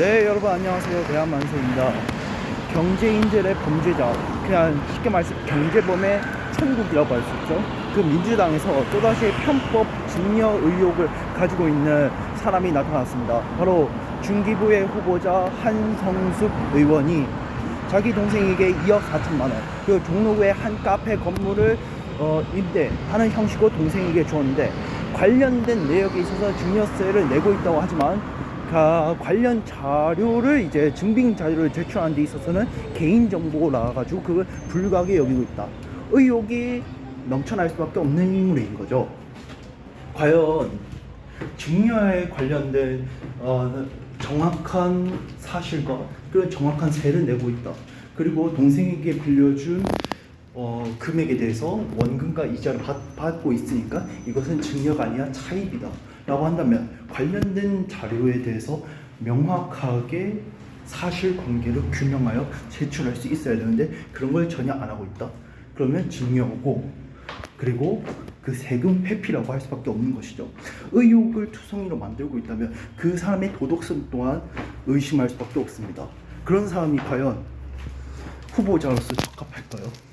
네 여러분 안녕하세요. 대한만세입니다. 경제인들의 범죄자. 그냥 쉽게 말해서 경제범의 천국이라고 할 수 있죠. 그 민주당에서 또다시 편법 증여 의혹을 가지고 있는 사람이 나타났습니다. 바로 중기부의 후보자 한성숙 의원이 자기 동생에게 2억 4천만 원 그리고 종로구의 한 카페 건물을 어, 임대하는 형식으로 동생에게 주었는데 관련된 내역에 있어서 증여세를 내고 있다고 하지만 가 관련 자료를 이제 증빙 자료를 제출하는 데 있어서는 개인 정보라 가지고 그걸 불가하게 여기고 있다. 의혹이 넘쳐날 수밖에 없는 인물인 거죠. 과연 증여에 관련된 어, 정확한 사실과 그런 정확한 세를 내고 있다. 그리고 동생에게 빌려준 어, 금액에 대해서 원금과 이자를 받, 받고 있으니까 이것은 증여가 아니라 차입이다. 라고 한다면 관련된 자료에 대해서 명확하게 사실관계를 규명하여 제출할 수 있어야 되는데 그런 걸 전혀 안 하고 있다. 그러면 증여고 그리고 그 세금 회피라고 할 수밖에 없는 것이죠. 의혹을 투성이로 만들고 있다면 그 사람의 도덕성 또한 의심할 수밖에 없습니다. 그런 사람이 과연 후보자로서 적합할까요?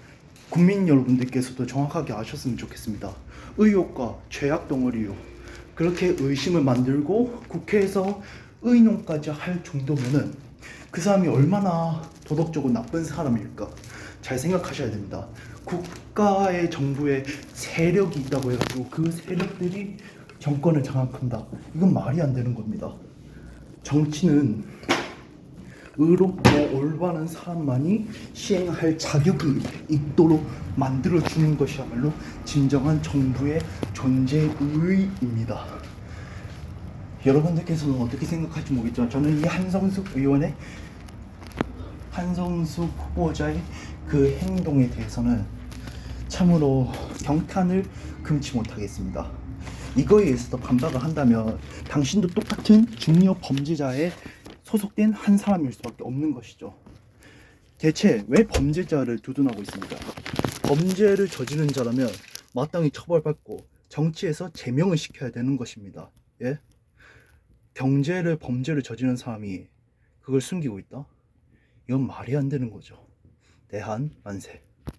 국민 여러분들께서도 정확하게 아셨으면 좋겠습니다. 의혹과 죄악 덩어리요. 그렇게 의심을 만들고 국회에서 의논까지 할 정도면은 그 사람이 얼마나 도덕적으로 나쁜 사람일까 잘 생각하셔야 됩니다. 국가의 정부에 세력이 있다고 해가지고 그 세력들이 정권을 장악한다. 이건 말이 안 되는 겁니다. 정치는 의롭고 올바른 사람만이 시행할 자격이 있도록 만들어 주는 것이야말로 진정한 정부의 존재의입니다. 여러분들께서는 어떻게 생각할지 모르겠지만 저는 이 한성숙 의원의 한성숙 후보자의 그 행동에 대해서는 참으로 경탄을 금치 못하겠습니다. 이거에 의해서도 반박을 한다면 당신도 똑같은 중요 범죄자에 소속된 한 사람일 수밖에 없는 것이죠. 대체 왜 범죄자를 두둔하고 있습니까? 범죄를 저지른 자라면 마땅히 처벌받고 정치에서 제명을 시켜야 되는 것입니다. 예? 경제를 범죄를 저지른 사람이 그걸 숨기고 있다? 이건 말이 안 되는 거죠. 대한 만세.